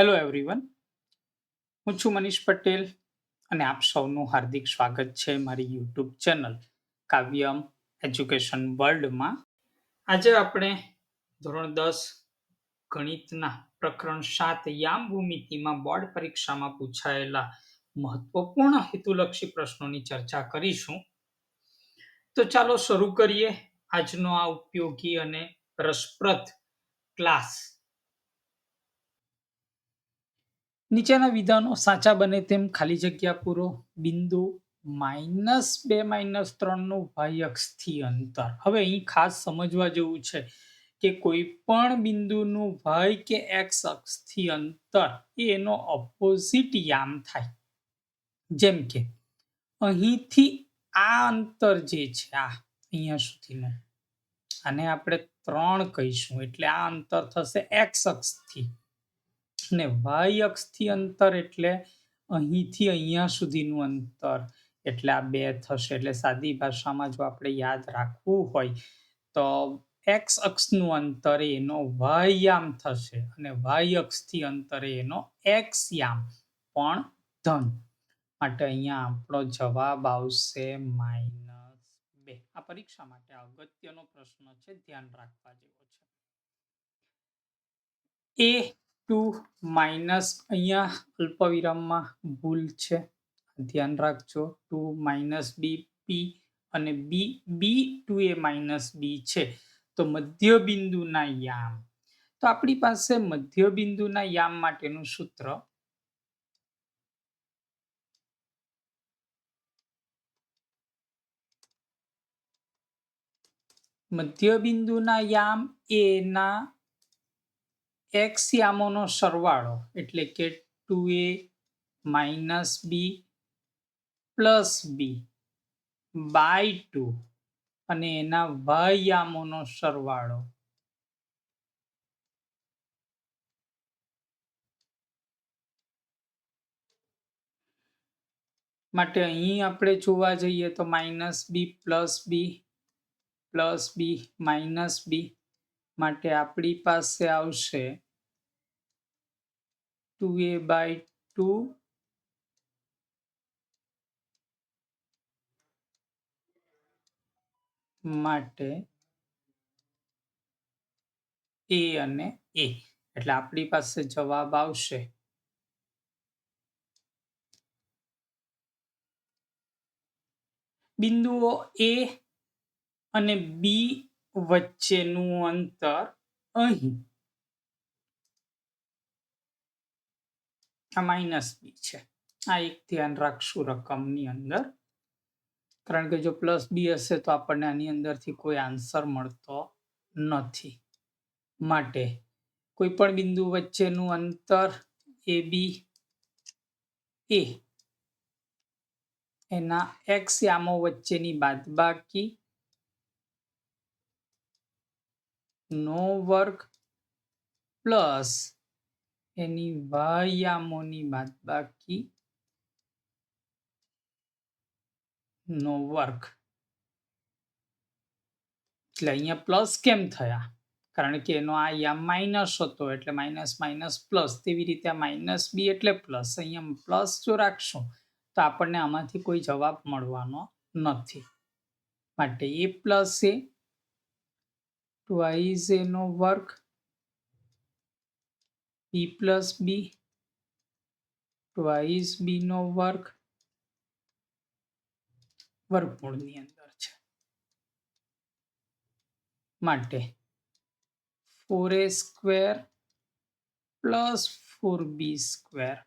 Hello everyone હું છું મનીષ પટેલ અને આપ સૌનું હાર્દિક સ્વાગત છે મારી યુટ્યુબ ચેનલ કાવ્યમ એજ્યુકેશન વર્લ્ડમાં. આજે આપણે ધોરણ દસ ગણિતના પ્રકરણ સાત યામ ભૂમિતિમાં બોર્ડ પરીક્ષામાં પૂછાયેલા મહત્વપૂર્ણ હેતુલક્ષી પ્રશ્નોની ચર્ચા કરીશું. તો ચાલો શરૂ કરીએ. આજનો આ ઉપયોગી અને રસપ્રદ ક્લાસ નીચેના વિધાનો સાચા બને તેમ ખાલી જગ્યા પૂરો. બિંદુ માઇનસ બે, માઇનસ ત્રણનું વાય અક્ષથી અંતર. હવે અહીં ખાસ સમજવા જેવું છે કે કોઈ પણ બિંદુનું વાય કે એક્સ અક્ષથી અંતર એનો ઓપોઝિટ યામ થાય. જેમ કે અહીંથી આ અંતર જે છે, આ અહીંયા સુધીનું, આને આપણે ત્રણ કહીશું. એટલે આ અંતર થશે એક્સ અક્ષથી. અને વાય અક્ષથી અંતર એટલે અહીંથી અહીંયા સુધીનું અંતર. એટલે આ બે થશે. એટલે સાદી ભાષામાં જો આપણે યાદ રાખવું હોય, તો એક્સ અક્ષનું અંતર એનો વાયામ થશે અને વાય અક્ષથી અંતરે એનો એક્સ યામ. પણ ધન માટે અહીંયા આપણો જવાબ આવશે માઇનસ બે. આ પરીક્ષા માટે અગત્યનો પ્રશ્ન છે, ધ્યાન રાખવા જેવો છે. એ ટુ માઇનસ અહીંયા અલ્પવિરામમાં ભૂલ છે. ધ્યાન રાખજો ટુ માઇનસ બી પી અને બી બી ટુ એ માઇનસ બી છે. તો મધ્ય બિંદુના યામ. તો આપણી પાસે મધ્ય બિંદુના યામ માટેનું સૂત્ર મધ્ય બિંદુના યામ એના એક્સ યામોનો સરવાળો એટલે કે two A minus B plus B by two અને એના વયામોનો સરવાળો. માટે અહીં આપણે જોવા જઈએ તો minus B plus B plus B minus B માટે આપણી પાસે આવશે ટુ એ બાય ટુ માટે એ અને એ. એટલે આપણી પાસે જવાબ આવશે બિંદુઓ એ અને બી વચ્ચેનું અંતર અહીં. આ માઇનસ બી છે. આ એક ધ્યાન રાખશું રકમની અંદર. કારણ કે જો પ્લસ બી હશે તો આપણને આની અંદરથી કોઈ આન્સર મળતો નથી. માટે કોઈ પણ બિંદુ વચ્ચેનું અંતર એ બી એ. એના એક્સ યામો વચ્ચેની બાદબાકી નો વર્ગ પ્લસ એની વાયામોની બાદબાકી નો વર્ગ. એટલે અહીંયા પ્લસ કેમ થયા? કારણ કે એનો આ યામ માઇનસ હતો, એટલે માઇનસ માઇનસ પ્લસ. તેવી રીતે આ માઇનસ બી એટલે પ્લસ. અહીંયા પ્લસ જો રાખશું, તો આપણને આમાંથી કોઈ જવાબ મળવાનો નથી. માટે એ પ્લસ એ ટ્વાઇઝ એનો વર્ગ બી પ્લસ બી ટ્વાઇઝ બીનો વર્ગ વર્ગમૂળની અંદર છે. માટે four A square plus four B square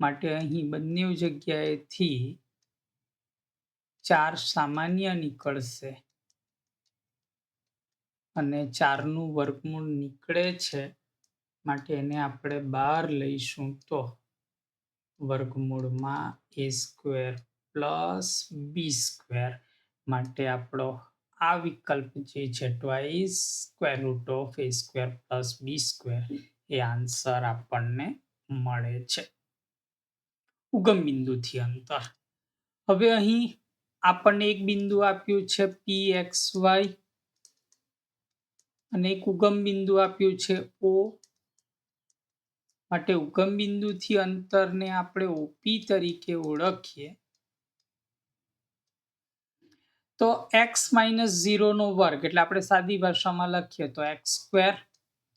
માટે અહીં બંને જગ્યાએથી ચાર સામાન્ય નીકળશે. અને ચારનું વર્ગમૂળ નીકળે છે માટે એને આપણે બહાર લઈશું તો વર્ગમૂળમાં A square plus B square માટે આપણો આ વિકલ્પ જે છે twice square root of A square plus B square A answer આપણને મળે છે. ઉગમ બિંદુથી અંતર. હવે અહીં આપણને એક બિંદુ આપ્યું છે પી એક્સ વાય અને એક ઉગમ બિંદુ આપ્યું છે ઓ. માટે ઉગમ બિંદુથી અંતરને આપણે ઓપી તરીકે ઓળખીએ. તો એક્સ માઇનસ ઝીરોનો વર્ગ, એટલે આપણે સાદી ભાષામાં લખીએ તો એક્સ સ્ક્વેર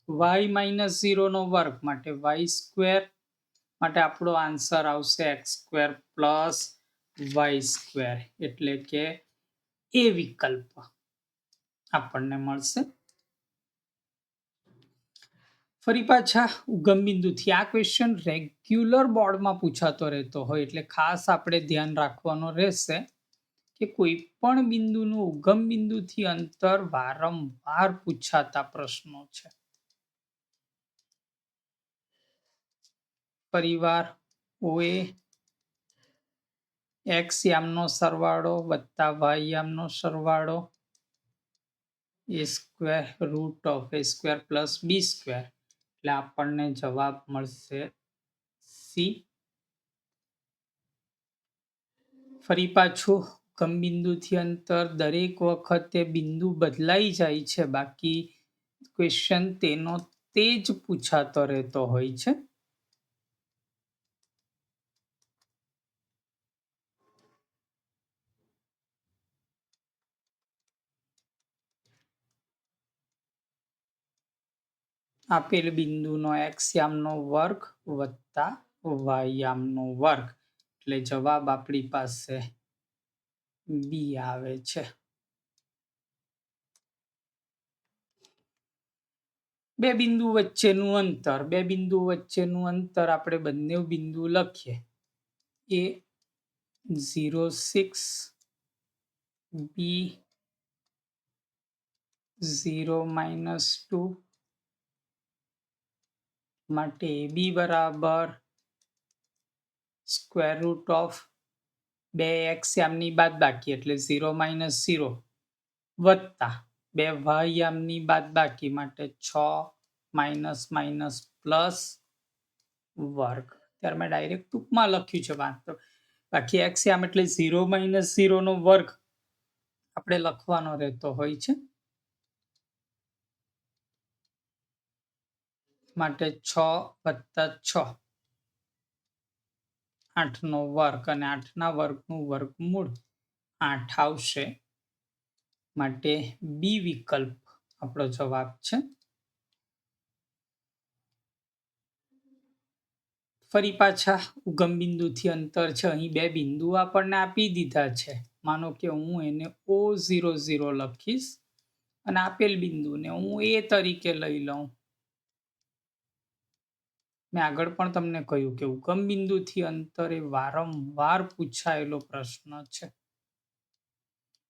વાય માઇનસ ઝીરોનો વર્ગ માટે વાય સ્ક્વેર માટે આપણો આન્સર આવશે X square plus Y square. એટલે કે એ વિકલ્પ આપણને મળશે. ફરી પાછા ઉગમ બિંદુથી આ ક્વેશ્ચન રેગ્યુલર બોર્ડમાં પૂછાતો રહેતો હોય એટલે ખાસ આપણે ધ્યાન રાખવાનો રહેશે કે કોઈ પણ બિંદુનું ઉગમ બિંદુથી અંતર વારંવાર પૂછાતા પ્રશ્નો છે. પરિવાર ઓએ એક્સ યામનો સરવાળો વત્તા વાય યામનો સરવાળો એ square root of A square plus B square એટલે આપણને જવાબ મળશે સી. ફરી પાછું કમ બિંદુથી અંતર દરેક વખતે બિંદુ બદલાઈ જાય છે. બાકી ક્વેશ્ચન તેનો તે જ પૂછાતો રહેતો હોય છે. આપેલ બિંદુનો એક્સ યામનો વર્ગ વત્તા વાયામનો વર્ગ. એટલે જવાબ આપણી પાસે બી આવે છે. બે બિંદુ વચ્ચેનું અંતર, બે બિંદુ વચ્ચેનું અંતર આપણે બંને બિંદુ લખીએ. A zero six, B zero minus two માટે બી બરાબર સ્ક્વેર રૂટ ઓફ બે એક્સ યામની બાદ બાકી એટલે ઝીરો માઇનસ ઝીરો વત્તા બે વાય યામની બાદ બાકી માટે છ માઇનસ માઇનસ પ્લસ વર્ગ. ત્યારે મેં ડાયરેક્ટ ટૂંકમાં લખ્યું છે વાંધો બાકી એક્સ યામ એટલે ઝીરો માઇનસ ઝીરોનો વર્ગ આપણે લખવાનો રહેતો હોય છે. માટે છ વત્તા છ. આઠનો વર્ગ અને આઠના વર્ગનું વર્ગમૂળ આઠ આવશે. માટે બી વિકલ્પ આપણો જવાબ છે. ફરી પાછા ઉગમ બિંદુથી અંતર છે. અહીં બે બિંદુ આપણને આપી દીધા છે. માનો કે હું એને ઓ ઝીરો ઝીરો લખીશ અને આપેલ બિંદુને હું એ તરીકે લઈ લઉં. મેં આગળ પણ તમને કહ્યું કે ઉગમ બિંદુથી અંતરે વારંવાર પૂછાયેલો પ્રશ્ન છે.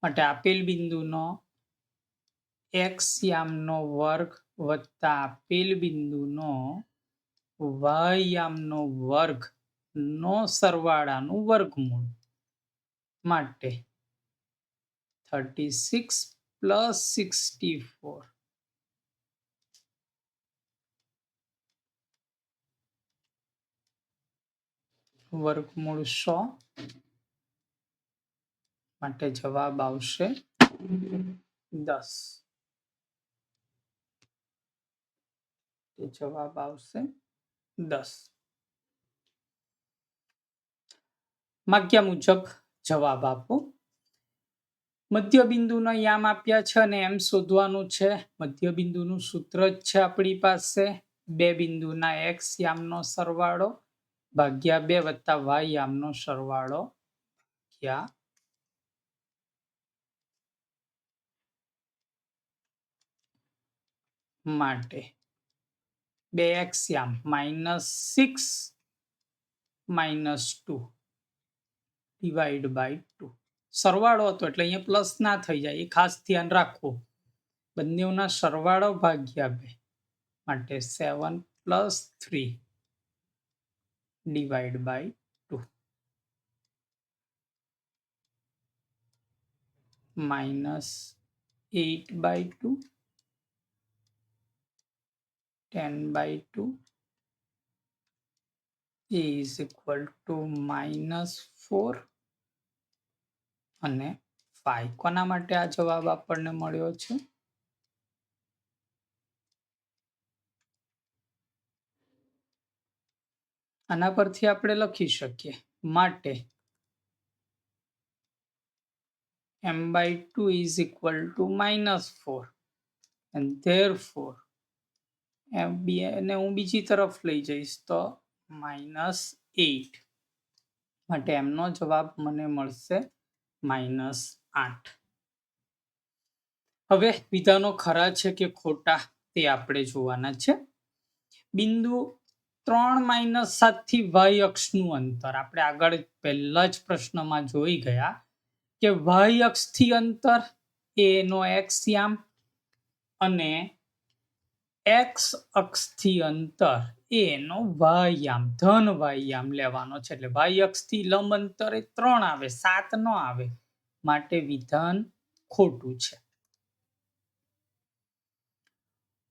માટે આપેલ બિંદુનો એક્સ યામનો વર્ગ વત્તા આપેલ બિંદુનો વાયામનો વર્ગ નો સરવાળાનું વર્ગમૂળ. માટે thirty six plus sixty four વર્ગમૂળ સો માટે જવાબ આવશે દસ. જવાબ આવશે દસ. માગ્યા મુજબ જવાબ આપો. મધ્યબિંદુના યામ આપ્યા છે અને એમ શોધવાનું છે. મધ્યબિંદુનું સૂત્ર જ છે આપણી પાસે. બે બિંદુના એક્સ યામનો સરવાળો. ભાગ્યા બે વત્તા વાય યામનો સરવાળો ક્યાં? માટે બે એક્સ યામ minus six minus two divide by two. સરવાળો હતો એટલે અહીંયા પ્લસ ના થઈ જાય, એ ખાસ ધ્યાન રાખવું બંનેઓના સરવાળો ભાગ્યા બે, માટે seven plus three. Divide by 2 minus 8 by 2 10 by 2 is equal to minus 4 અને 5 કોના માટે આ જવાબ આપણને મળ્યો છે આના પરથી આપણે લખી શકીએ. માટે M by two is equal to minus four and therefore M B અને હું બીજી તરફ લઈ જઈશ તો માઇનસ એઈટ માટે એમનો જવાબ મને મળશે માઇનસ આઠ. હવે વિધાનો ખરા છે કે ખોટા તે આપણે જોવાના છે. બિંદુ ત્રણ માઇનસ સાતથી વાય અક્ષનું અંતર. આપણે આગળ પહેલા જ પ્રશ્નમાં જોઈ ગયા કે વાય અક્ષથી અંતર એનો એક્સ યામ અને એક્સ અક્ષથી અંતર એનો વાયામ ધન વાયામ લેવાનો છે. એટલે વાય અક્ષથી લંબ અંતરે ત્રણ આવે, સાત ન આવે, માટે વિધાન ખોટું છે.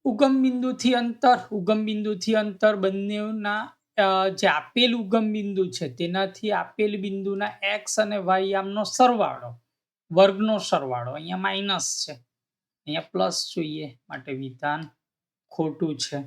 ઉગમ બિંદુથી અંતર, ઉગમ બિંદુથી અંતર બંનેના જે આપેલ ઉગમ બિંદુ છે, તેનાથી આપેલ બિંદુના એક્સ અને વાય આમનો સરવાળો, વર્ગનો સરવાળો, અહીંયા માઇનસ છે. અહીંયા પ્લસ જોઈએ, માટે વિધાન ખોટું છે.